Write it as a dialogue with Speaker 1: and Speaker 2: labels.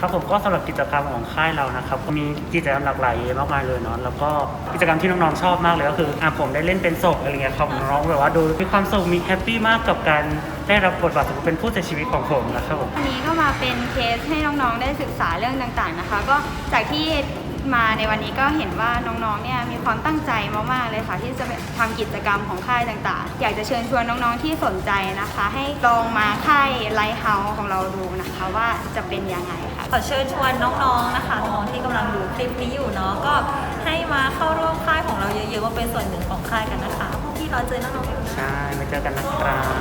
Speaker 1: ครับผมก็สำหรับกิจกรรมของค่ายเรานะครับก็มีกิจกรรมหลากหลายเยอะมากมายเลยเนาะแล้วก็กิจกรรมที่น้องๆชอบมากเลยก็คืออะผมได้เล่นเป็นศพอะไรเงี้ยครับน้องแบบว่าดูมีความสุขมีแฮปปี้มากกับการได้รับบทบาทเป็นผู้เสียชีวิตของผมนะครับผม
Speaker 2: วันนี้ก็มาเป็นเคสให้น้องๆได้ศึกษาเรื่องต่างๆนะคะ ก็จากที่ มาในวันนี้ก็เห็นว่าน้องๆ เนี่ยมีความตั้งใจมากๆ เลยค่ะ ที่จะทำกิจกรรมของค่ายต่างๆ อยากจะเชิญชวนน้องๆ ที่สนใจนะคะ ให้ลองมาค่ายไลท์เฮาส์ของเราดูนะคะว่าจะเป็นยังไงค่ะ
Speaker 3: ขอเชิญชวนน้องๆ นะคะน้องที่กำลังดูคลิปนี้อยู่เนาะก็ให้มาเข้าร่วมค่ายของเราเยอะๆมาเป็นส่วนหนึ่งของค่ายกันนะคะพวกพี่รอเจอน้องๆอยู่นะ
Speaker 1: ใช่มาเจอกันนะครับ